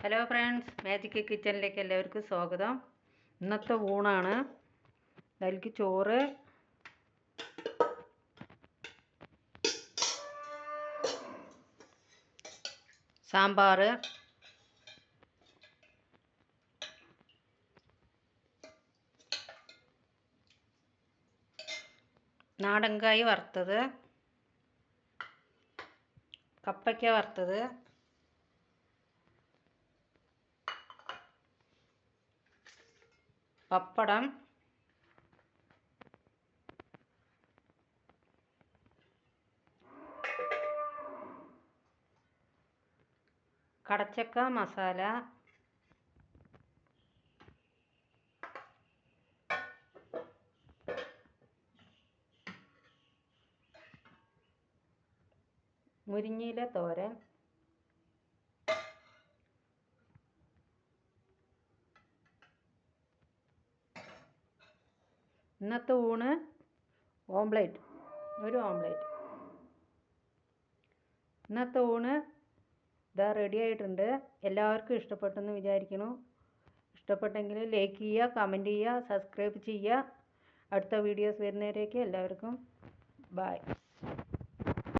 Hello friends magic കിച്ചണിലേക്ക് എല്ലാവർക്കും സ്വാഗതം ഇന്നത്തെ ഊണാണ് അതിലേക്ക് ചോറ് സാമ്പാർ നാടൻകായ് വറുത്തത് കപ്പയ്ക്ക വറുത്തത് പപ്പടം. കടച്ചക്ക മസാല. മുരിങ്ങയില തോരൻ. ഇന്നത്തെ ഊണ് ഓംപ്ലേറ്റ് ഒരു ഓംപ്ലേറ്റ്. ഇന്നത്തെ ഊണ് ഇതാ റെഡി ആയിട്ടുണ്ട്. എല്ലാവർക്കും ഇഷ്ടപ്പെട്ടെന്ന് വിചാരിക്കുന്നു. ഇഷ്ടപ്പെട്ടെങ്കിൽ ലൈക്ക് ചെയ്യുക കമന്റ് ചെയ്യുക സബ്സ്ക്രൈബ് ചെയ്യുക. അടുത്ത വീഡിയോസ് വരുന്നവരേക്ക് എല്ലാവർക്കും ബായ്